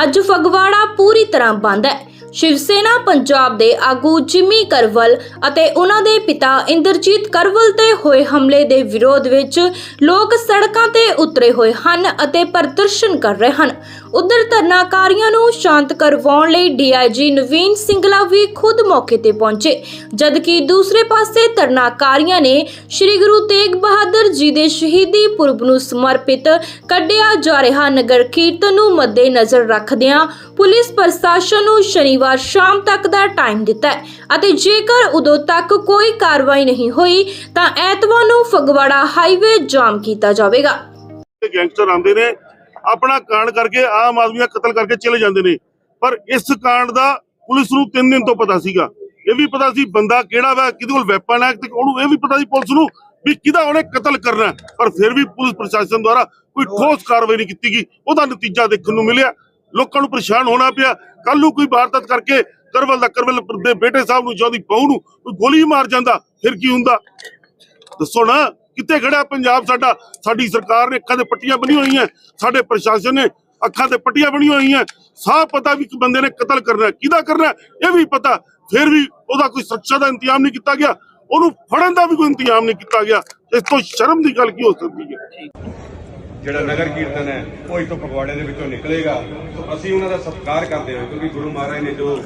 ਅੱਜ ਫਗਵਾੜਾ ਪੂਰੀ ਤਰ੍ਹਾਂ ਬੰਦ ਹੈ। ਸ਼ਿਵ ਸੇਨਾ ਪੰਜਾਬ ਦੇ ਆਗੂ ਜਿਮੀ ਕਰਵਲ ਅਤੇ ਉਹਨਾਂ ਦੇ ਪਿਤਾ ਇੰਦਰਜੀਤ ਕਰਵਲ ਤੇ ਹੋਏ ਹਮਲੇ ਦੇ ਵਿਰੋਧ ਵਿੱਚ ਲੋਕ ਸੜਕਾਂ ਤੇ ਉਤਰੇ ਹੋਏ ਹਨ ਅਤੇ ਪ੍ਰਦਰਸ਼ਨ ਕਰ ਰਹੇ ਹਨ। ਉਧਰ ਧਰਨਾਕਾਰੀਆਂ ਨੂੰ ਸ਼ਾਂਤ ਕਰਵਾਉਣ ਲਈ ਡੀਆਈਜੀ ਨਵੀਨ ਸਿੰਗਲਾ ਵੀ ਖੁਦ ਮੌਕੇ ਤੇ ਪਹੁੰਚੇ, ਜਦਕਿ ਦੂਸਰੇ ਪਾਸੇ ਧਰਨਾਕਾਰੀਆਂ ਨੇ ਸ੍ਰੀ ਗੁਰੂ ਤੇਗ ਬਹਾਦਰ ਜੀ ਦੇ ਸ਼ਹੀਦੀ ਪੁਰਬ ਨੂੰ ਸਮਰਪਿਤ ਕੱਢਿਆ ਜਾ ਰਿਹਾ ਨਗਰ ਕੀਰਤਨ ਨੂੰ ਮੱਦੇਨਜ਼ਰ ਰੱਖਦਿਆਂ ਪੁਲਿਸ ਪ੍ਰਸ਼ਾਸਨ ਨੂੰ ਸ਼ਨੀਵਾਰ ਸ਼ਾਮ ਤੱਕ ਦਾ ਟਾਈਮ ਦਿੱਤਾ ਹੈ ਅਤੇ ਜੇਕਰ ਉਦੋਂ ਤੱਕ ਕੋਈ ਕਾਰਵਾਈ ਨਹੀਂ ਹੋਈ, ਤਾਂ ਐਤਵਾਰ ਨੂੰ ਫਗਵਾੜਾ ਹਾਈਵੇ ਜਾਮ ਕੀਤਾ ਜਾਵੇਗਾ। ਗੈਂਗਸਟਰ ਆਉਂਦੇ ਨੇ ਆਪਣਾ ਕਾਂਡ ਕਰਕੇ ਆਮ ਆਦਮੀ ਦਾ ਕਤਲ ਕਰਕੇ ਚਲੇ ਜਾਂਦੇ ਨੇ। ਪਰ ਇਸ ਕਾਂਡ ਦਾ ਪੁਲਿਸ ਨੂੰ 3 ਦਿਨ ਤੋਂ ਪਤਾ ਸੀਗਾ। ਇਹ ਵੀ ਪਤਾ ਸੀ ਬੰਦਾ ਕਿਹੜਾ ਵਾ, ਕਿਹਦੇ ਕੋਲ ਵੈਪਨ ਹੈ, ਤੇ ਉਹਨੂੰ ਇਹ ਵੀ ਪਤਾ ਸੀ ਪੁਲਿਸ ਨੂੰ ਵੀ ਕਿਹਦਾ ਉਹਨੇ ਕਤਲ ਕਰਨਾ ਪਰ ਫਿਰ ਵੀ ਪੁਲਿਸ ਪ੍ਰਸ਼ਾਸਨ ਦੁਆਰਾ ਕੋਈ ਠੋਸ ਕਾਰਵਾਈ ਨਹੀਂ ਕੀਤੀ ਗਈ। ਉਹਦਾ ਨਤੀਜਾ ਦੇਖਣ ਨੂੰ ਮਿਲਿਆ। ਲੋਕਾਂ ਨੂੰ ਪਰੇਸ਼ਾਨ ਹੋਣਾ ਪਿਆ। ਕੱਲ ਨੂੰ ਕੋਈ ਵਾਰਦਾਤ ਕਰਕੇ ਕਰਵਲ ਦਾ ਕਰਵਲ ਦੇ ਬੇਟੇ ਸਾਹਿਬ ਨੂੰ ਜਾਂ ਉਹਦੀ ਬਹੂ ਨੂੰ ਕੋਈ ਗੋਲੀ ਮਾਰ ਜਾਂਦਾ, ਫਿਰ ਕੀ ਹੁੰਦਾ? ਦੱਸੋ ਨਾ। ਕਿੱਥੇ ਖੜਾ ਪੰਜਾਬ ਸਾਡਾ? ਸਾਡੀ ਸਰਕਾਰ ਨੇ ਅੱਖਾਂ ਪੱਟੀਆਂ ਬਣੀਆਂ ਹੋਈਆਂ। ਸਾਡੇ ਪ੍ਰਸ਼ਾਸਨ ਨੇ ਅੱਖਾਂ ਤੇ ਪੱਟੀਆਂ ਬਣੀਆਂ ਹੋਈਆਂ। ਸਾਫ਼ ਪਤਾ ਵੀ ਇੱਕ ਬੰਦੇ ਨੇ ਕਤਲ ਕਰਨਾ ਕਿਹਦਾ ਕਰਨਾ ਇਹ ਵੀ ਪਤਾ। ਫਿਰ ਵੀ ਉਹਦਾ ਕੋਈ ਸੁਰੱਖਿਆ ਦਾ ਇੰਤਜ਼ਾਮ ਨਹੀਂ ਕੀਤਾ ਗਿਆ। ਉਹਨੂੰ ਫੜਨ ਦਾ ਵੀ ਕੋਈ ਇੰਤਜ਼ਾਮ ਨਹੀਂ ਕੀਤਾ ਗਿਆ। ਇਸ ਤੋਂ ਸ਼ਰਮ ਦੀ ਗੱਲ ਕੀ ਹੋ ਸਕਦੀ ਹੈ? ਜਿਹੜਾ ਨਗਰ ਕੀਰਤਨ ਹੈ, ਉਹ ਇੱਥੋਂ ਫਗਵਾੜੇ ਦੇ ਵਿੱਚੋਂ ਨਿਕਲੇਗਾ। ਅਸੀਂ ਉਹਨਾਂ ਦਾ ਸਤਿਕਾਰ ਕਰਦੇ ਹਾਂ, ਕਿਉਂਕਿ ਗੁਰੂ ਮਹਾਰਾਜ ਨੇ ਜੋ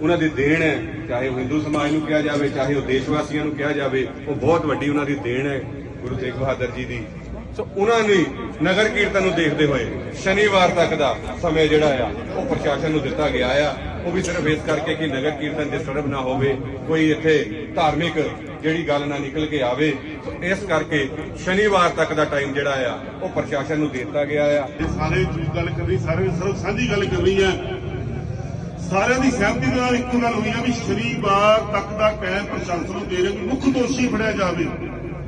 ਉਹਨਾਂ ਦੀ ਦੇਣ ਹੈ, ਚਾਹੇ ਉਹ ਹਿੰਦੂ ਸਮਾਜ ਨੂੰ ਕਿਹਾ ਜਾਵੇ, ਚਾਹੇ ਉਹ ਦੇਸ਼ ਵਾਸੀਆਂ ਨੂੰ ਕਿਹਾ ਜਾਵੇ, ਉਹ ਬਹੁਤ ਵੱਡੀ ਉਹਨਾਂ ਦੀ ਦੇਣ ਹੈ, ਗੁਰੂ ਤੇਗ ਬਹਾਦਰ ਜੀ ਦੀ। ਸੋ ਉਹਨਾਂ ਨੇ ਨਗਰ ਕੀਰਤਨ ਨੂੰ ਦੇਖਦੇ ਹੋਏ ਸ਼ਨੀਵਾਰ ਤੱਕ ਦਾ ਸਮੇਂ ਜਿਹੜਾ ਆ, ਉਹ ਪ੍ਰਸ਼ਾਸਨ ਨੂੰ ਦਿੱਤਾ ਗਿਆ ਆ। ਉਹ ਵੀ ਸਿਰਫ ਇਸ ਕਰਕੇ ਕਿ ਨਗਰ ਕੀਰਤਨ ਡਿਸਟਰਬ ਨਾ ਹੋਵੇ, ਕੋਈ ਇੱਥੇ ਧਾਰਮਿਕ ਜਿਹੜੀ ਗੱਲ ਨਾ ਨਿਕਲ ਕੇ ਆਵੇ। ਇਸ ਕਰਕੇ ਸ਼ਨੀਵਾਰ ਤੱਕ ਦਾ ਟਾਈਮ ਜਿਹੜਾ ਆ, ਉਹ ਪ੍ਰਸ਼ਾਸਨ ਨੂੰ ਦਿੱਤਾ ਗਿਆ ਆ। ਇਹ ਸਾਰੇ ਚੀਜ਼ ਗੱਲ ਕਰਨੀ, ਸਾਰੇ ਸਰਵ ਸਾਂਝੀ ਗੱਲ ਕਰਨੀ ਹੈ ਸਾਰਿਆਂ ਦੀ ਸਹਿਮਤੀ ਨਾਲ ਇੱਕੋ ਗੱਲ ਹੋਈ ਹੈ ਵੀ ਸ਼ਨੀਵਾਰ ਤੱਕ ਦਾ ਟਾਈਮ ਪ੍ਰਸ਼ਾਸਨ ਨੂੰ ਦੇ ਰਹੇ ਮੁੱਖ ਦੋਸ਼ੀ ਫੜਿਆ ਜਾਵੇ।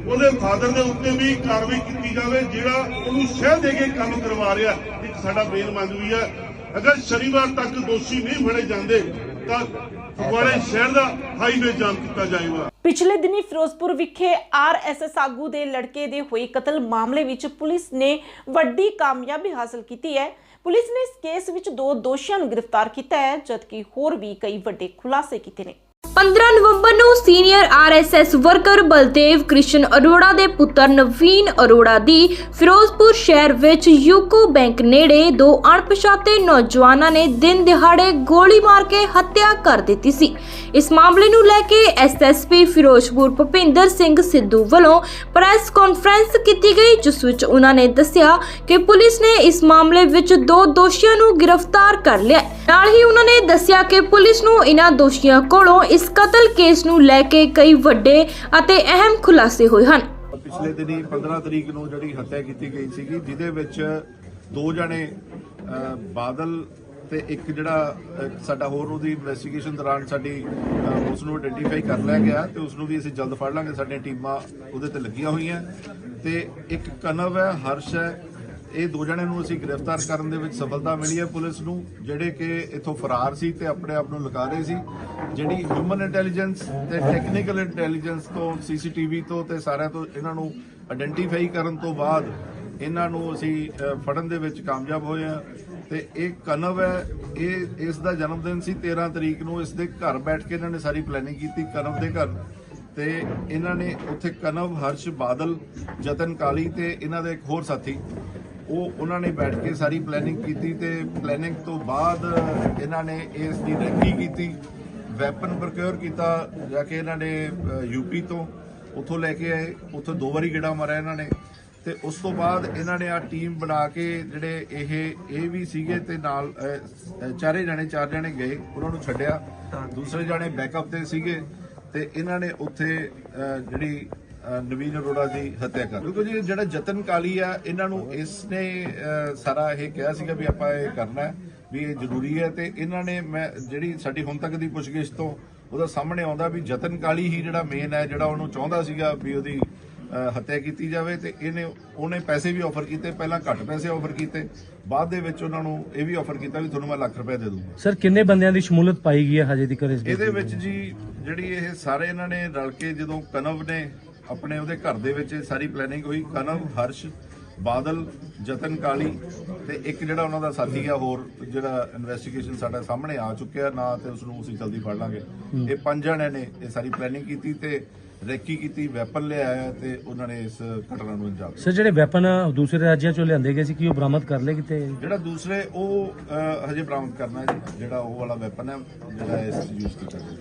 ਉਹਦੇ ਫਾਦਰ ਦੇ ਉੱਤੇ ਵੀ ਕਾਰਵਾਈ ਕੀਤੀ ਜਾਵੇ, ਜਿਹੜਾ ਉਹਨੂੰ ਸ਼ਹਿ ਦੇ ਕੇ ਕੰਮ ਕਰਵਾ ਰਿਹਾ, ਇੱਕ ਸਾਡਾ ਮੇਨ ਵੀ ਹੈ ਅਗਰ ਸ਼ਨੀਵਾਰ ਤੱਕ ਦੋਸ਼ੀ ਨਹੀਂ ਫੜੇ ਜਾਂਦੇ, ਤਾਂ ਫਗਵਾੜੇ ਸ਼ਹਿਰ ਦਾ ਹਾਈਵੇ ਜਾਮ ਕੀਤਾ ਜਾਏਗਾ। ਪਿਛਲੇ ਦਿਨੀ ਫਿਰੋਜ਼ਪੁਰ ਵਿਖੇ ਆਰਐਸਐਸ ਆਗੂ ਦੇ ਲੜਕੇ ਦੇ ਹੋਏ ਕਤਲ ਮਾਮਲੇ ਵਿੱਚ ਪੁਲਿਸ ਨੇ ਵੱਡੀ ਕਾਮਯਾਬੀ ਹਾਸਲ ਕੀਤੀ ਹੈ। ਪੁਲਿਸ ਨੇ ਇਸ ਕੇਸ ਵਿੱਚ ਦੋ ਦੋਸ਼ੀਆਂ ਨੂੰ ਗ੍ਰਿਫਤਾਰ ਕੀਤਾ ਹੈ, ਜਦਕਿ ਹੋਰ ਵੀ ਕਈ ਵੱਡੇ ਖੁਲਾਸੇ ਕੀਤੇ ਨੇ। 15 ਨਵੰਬਰ ਨੂੰ senior RSS worker Baldev Krishan Arora ਦੇ ਪੁੱਤਰ ਨਵੀਨ ਅਰੋੜਾ ਦੀ ਫਿਰੋਜ਼ਪੁਰ ਸ਼ਹਿਰ ਵਿੱਚ ਯੂਕੋ ਬੈਂਕ ਨੇੜੇ ਦੋ ਅਣਪਛਾਤੇ ਨੌਜਵਾਨਾਂ ਨੇ ਦਿਨ ਦਿਹਾੜੇ ਗੋਲੀ ਮਾਰ ਕੇ ਹੱਤਿਆ ਕਰ ਦਿੱਤੀ ਸੀ। ਇਸ ਮਾਮਲੇ ਨੂੰ ਲੈ ਕੇ ਐਸਐਸਪੀ ਫਿਰੋਜ਼ਪੁਰ ਭੁਪਿੰਦਰ ਸਿੰਘ ਸਿੱਧੂ ਵੱਲੋਂ ਪ੍ਰੈਸ ਕਾਨਫਰੰਸ ਕੀਤੀ ਗਈ, ਜਿਸ ਵਿੱਚ ਉਹਨਾਂ ਨੇ ਦੱਸਿਆ ਕਿ ਪੁਲਿਸ ਨੇ ਇਸ ਮਾਮਲੇ ਵਿੱਚ ਦੋ ਦੋਸ਼ੀਆਂ ਨੂੰ ਗ੍ਰਿਫਤਾਰ ਕਰ ਲਿਆ ਨਾਲ ਹੀ ਉਹਨਾਂ ਨੇ ਦੱਸਿਆ ਕਿ ਪੁਲਿਸ ਨੂੰ ਇਹਨਾਂ ਦੋਸ਼ੀਆਂ ਕੋਲੋਂ ਇਸ ਕਤਲ ਕੇਸ ਨੂੰ ਲੈ ਕੇ ਕਈ ਵੱਡੇ ਅਤੇ ਅਹਿਮ ਖੁਲਾਸੇ ਹੋਏ ਹਨ। ਪਿਛਲੇ ਦਿਨੀ 15 ਤਰੀਕ ਨੂੰ ਜਿਹੜੀ ਹੱਤਿਆ ਕੀਤੀ ਗਈ ਸੀਗੀ ਜਿਹਦੇ ਵਿੱਚ ਦੋ ਜਣੇ ਬਾਦਲ ਤੇ ਇੱਕ ਜਿਹੜਾ ਸਾਡਾ ਹੋਰ ਉਹਦੀ ਇਨਵੈਸਟੀਗੇਸ਼ਨ ਦੌਰਾਨ ਸਾਡੀ ਅਹ, ਉਸ ਨੂੰ ਆਇਡੈਂਟੀਫਾਈ ਕਰ ਲਿਆ ਗਿਆ ਤੇ ਉਸ ਨੂੰ ਵੀ ਅਸੀਂ ਜਲਦ ਫੜ ਲਾਂਗੇ। ਸਾਡੀਆਂ ਟੀਮਾਂ ਉਹਦੇ ਤੇ ਲੱਗੀਆਂ ਹੋਈਆਂ। ਤੇ ਇੱਕ ਕਨਵ ਹੈ ਹਰਸ਼ ਹੈ ਇਹ ਦੋ ਜਣਿਆਂ ਨੂੰ ਅਸੀਂ ਗ੍ਰਿਫਤਾਰ ਕਰਨ ਦੇ ਵਿੱਚ ਸਫਲਤਾ ਮਿਲੀ ਹੈ ਪੁਲਿਸ ਨੂੰ, ਜਿਹੜੇ ਕਿ ਇੱਥੋਂ ਫਰਾਰ ਸੀ ਤੇ ਆਪਣੇ ਆਪ ਨੂੰ ਲੁਕਾ ਰਹੇ ਸੀ। ਜਿਹੜੀ ਹਿਊਮਨ ਇੰਟੈਲੀਜੈਂਸ ਤੇ ਟੈਕਨੀਕਲ ਇੰਟੈਲੀਜੈਂਸ ਤੋਂ ਸੀਸੀਟੀਵੀ ਤੋਂ ਤੇ ਸਾਰਿਆਂ ਤੋਂ ਇਹਨਾਂ ਨੂੰ ਆਇਡੈਂਟੀਫਾਈ ਕਰਨ ਤੋਂ ਬਾਅਦ ਇਹਨਾਂ ਨੂੰ ਅਸੀਂ ਫੜਨ ਦੇ ਵਿੱਚ ਕਾਮਯਾਬ ਹੋਏ ਆ ਤੇ ਇਹ ਕਨਵ ਹੈ, ਇਹ ਇਸ ਦਾ ਜਨਮ ਦਿਨ ਸੀ 13 ਤਰੀਕ ਨੂੰ ਇਸ ਦੇ ਘਰ ਬੈਠ ਕੇ ਇਹਨਾਂ ਨੇ ਸਾਰੀ ਪਲੈਨਿੰਗ ਕੀਤੀ ਕਨਵ ਦੇ ਘਰ। ਤੇ ਇਹਨਾਂ ਨੇ ਉੱਥੇ ਕਨਵ ਹਰਸ਼ ਬਾਦਲ, ਜਤਨ ਕਾਲੀ ਤੇ ਇਹਨਾਂ ਦੇ ਇੱਕ ਹੋਰ ਸਾਥੀ ਉਹ ਉਹਨਾਂ ਨੇ ਬੈਠ ਕੇ ਸਾਰੀ ਪਲੈਨਿੰਗ ਕੀਤੀ ਤੇ ਪਲੈਨਿੰਗ ਤੋਂ ਬਾਅਦ ਇਹਨਾਂ ਨੇ ਇਸ ਦੀ ਰੈਕੀ ਕੀਤੀ? ਵੈਪਨ ਪ੍ਰੋਕਿਉਰ ਕੀਤਾ, ਜਾ ਕੇ ਇਹਨਾਂ ਨੇ ਯੂਪੀ ਤੋਂ ਉੱਥੋਂ ਲੈ ਕੇ ਆਏ, ਉੱਥੋਂ ਦੋ ਵਾਰੀ ਗੇੜਾ ਮਾਰਿਆ ਇਹਨਾਂ ਨੇ ਤੇ ਉਸ ਤੋਂ ਬਾਅਦ ਇਹਨਾਂ ਨੇ ਆ ਟੀਮ ਬਣਾ ਕੇ ਜਿਹੜੇ ਇਹ ਇਹ ਵੀ ਸੀਗੇ ਤੇ ਨਾਲ ਚਾਰੇ ਜਣੇ, ਚਾਰ ਜਣੇ ਗਏ, ਉਹਨਾਂ ਨੂੰ ਛੱਡਿਆ। ਦੂਸਰੇ ਜਣੇ ਬੈਕਅਪ ਤੇ ਸੀਗੇ ਤੇ ਇਹਨਾਂ ਨੇ ਉੱਥੇ ਜਿਹੜੀ ਨਵੀਨ ਅਰੋੜਾ ਦੀ ਹੱਤਿਆ ਕਰ ਕਿਉਂਕਿ ਜੀ ਜਿਹੜਾ ਜਤਨ ਕਾਲੀ ਆ ਇਹਨਾਂ ਨੂੰ ਇਸ ਨੇ ਸਾਰਾ ਇਹ ਕਿਹਾ ਸੀਗਾ ਵੀ ਆਪਾਂ ਇਹ ਕਰਨਾ ਹੈ ਵੀ ਇਹ ਜ਼ਰੂਰੀ ਹੈ ਤੇ ਇਹਨਾਂ ਨੇ ਮੈਂ ਜਿਹੜੀ ਸਾਡੀ ਹੁਣ ਤੱਕ ਦੀ ਪੁੱਛਗਿੱਛ ਤੋਂ ਉਹਦਾ ਸਾਹਮਣੇ ਆਉਂਦਾ ਵੀ ਜਤਨ ਕਾਲੀ ਹੀ ਜਿਹੜਾ ਮੇਨ ਹੈ ਜਿਹੜਾ ਉਹਨੂੰ ਚਾਹੁੰਦਾ ਸੀਗਾ ਵੀ ਉਹਦੀ ਹੱਤਿਆ ਕੀਤੀ ਜਾਵੇ ਤੇ ਇਹਨੇ ਉਹਨੇ ਪੈਸੇ ਵੀ ਆਫਰ ਕੀਤੇ ਪਹਿਲਾਂ ਘੱਟ ਪੈਸੇ ਆਫਰ ਕੀਤੇ ਬਾਅਦ ਦੇ ਵਿੱਚ ਉਹਨਾਂ ਨੂੰ ਇਹ ਵੀ ਆਫਰ ਕੀਤਾ ਵੀ ਤੁਹਾਨੂੰ ਮੈਂ ਲੱਖ ਰੁਪਏ ਦੇ ਦੂੰਗਾ। ਸਰ ਕਿੰਨੇ ਬੰਦਿਆਂ ਦੀ ਸ਼ਮੂਲੀਅਤ ਪਾਈ ਗਈ ਹੈ ਹਜੇ ਤੱਕ ਇਸ ਇਹਦੇ ਵਿੱਚ ਜੀ ਜਿਹੜੀ ਇਹ ਸਾਰੇ ਇਹਨਾਂ ਨੇ ਰਲ ਕੇ ਜਦੋਂ ਕਨਵ ਨੇ ਆਪਣੇ ਉਹਦੇ ਘਰ ਦੇ ਵਿੱਚ ਸਾਰੀ ਪਲੈਨਿੰਗ ਹੋਈ। ਕਨਵ ਹਰਸ਼ ਬਾਦਲ ਜਤਨ ਕਾਲੀ ਤੇ ਇੱਕ ਜਿਹੜਾ ਉਹਨਾਂ ਦਾ ਸਾਥੀ ਆ ਹੋਰ ਜਿਹੜਾ ਇਨਵੈਸਟੀਗੇਸ਼ਨ ਸਾਡਾ ਸਾਹਮਣੇ ਆ ਚੁੱਕਿਆ। ਨਾ ਤੇ ਉਸ ਨੂੰ ਅਸੀਂ ਜਲਦੀ ਫੜ ਲਾਂਗੇ। ਇਹ ਪੰਜ ਜਣਿਆਂ ਨੇ ਇਹ ਸਾਰੀ ਪਲੈਨਿੰਗ ਕੀਤੀ ਤੇ ਰੈਕੀ ਕੀਤੀ ਵੈਪਨ ਲਿਆਇਆ ਤੇ ਉਹਨਾਂ ਨੇ ਇਸ ਘਟਨਾ ਨੂੰ ਅੰਜਾਮ ਸਰ ਜਿਹੜੇ ਵੈਪਨ ਦੂਸਰੇ ਰਾਜਾਂ ਚੋਂ ਲਿਆਂਦੇ ਗਏ ਸੀ ਕੀ ਉਹ ਬਰਾਮਦ ਕਰ ਲਏ ਕਿਤੇ? ਜਿਹੜਾ ਦੂਸਰੇ ਉਹ ਹਜੇ ਬਰਾਮਦ ਕਰਨਾ ਹੈ ਜੀ। ਜਿਹੜਾ ਉਹ ਵਾਲਾ ਵੈਪਨ ਹੈ ਜਿਹੜਾ ਇਸ ਯੂਜ਼ ਕੀਤਾ ਗਿਆ।